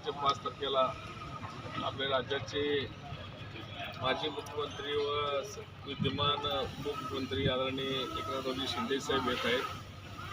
महिन्याच्या पाच तारखेला आपल्या राज्याचे माजी मुख्यमंत्री व स- विद्यमान उपमुख्यमंत्री आदरणीय एकनाथरावजी शिंदेसाहेब येत आहेत.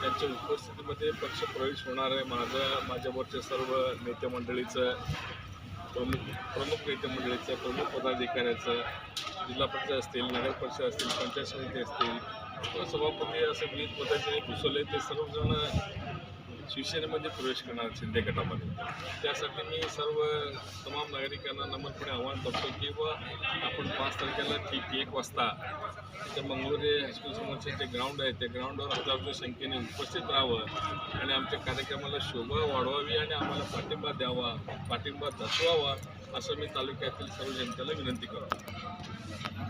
त्यांच्या उपस्थितीमध्ये पक्ष प्रवेश होणार आहे. माझं माझ्यावरच्या सर्व नेते मंडळीचं प्रमुख प्रमुख नेते मंडळीचं प्रमुख पदाधिकाऱ्याचं जिल्हा परिषद असतील नगर परिषद असतील पंचायत समिती असतील सभापती असं विविध पदाचे पुसवले ते सर्वजण शिवसेनेमध्ये म्हणजे प्रवेश करणार शिंदे गटामध्ये. त्यासाठी मी सर्व तमाम नागरिकांना नम्रपणे आव्हान करतो की व आपण पाच तारखेला ठीक एक वाजता तिथे मंगळुरे हायस्कूलसमोरचे जे ग्राउंड आहे त्या ग्राउंडवर हजारोच्या संख्येने उपस्थित राहावं आणि आमच्या कार्यक्रमाला शोभा वाढवावी आणि आम्हाला पाठिंबा द्यावा पाठिंबा दर्शवावा असं मी तालुक्यातील सर्व जनतेला विनंती करतो.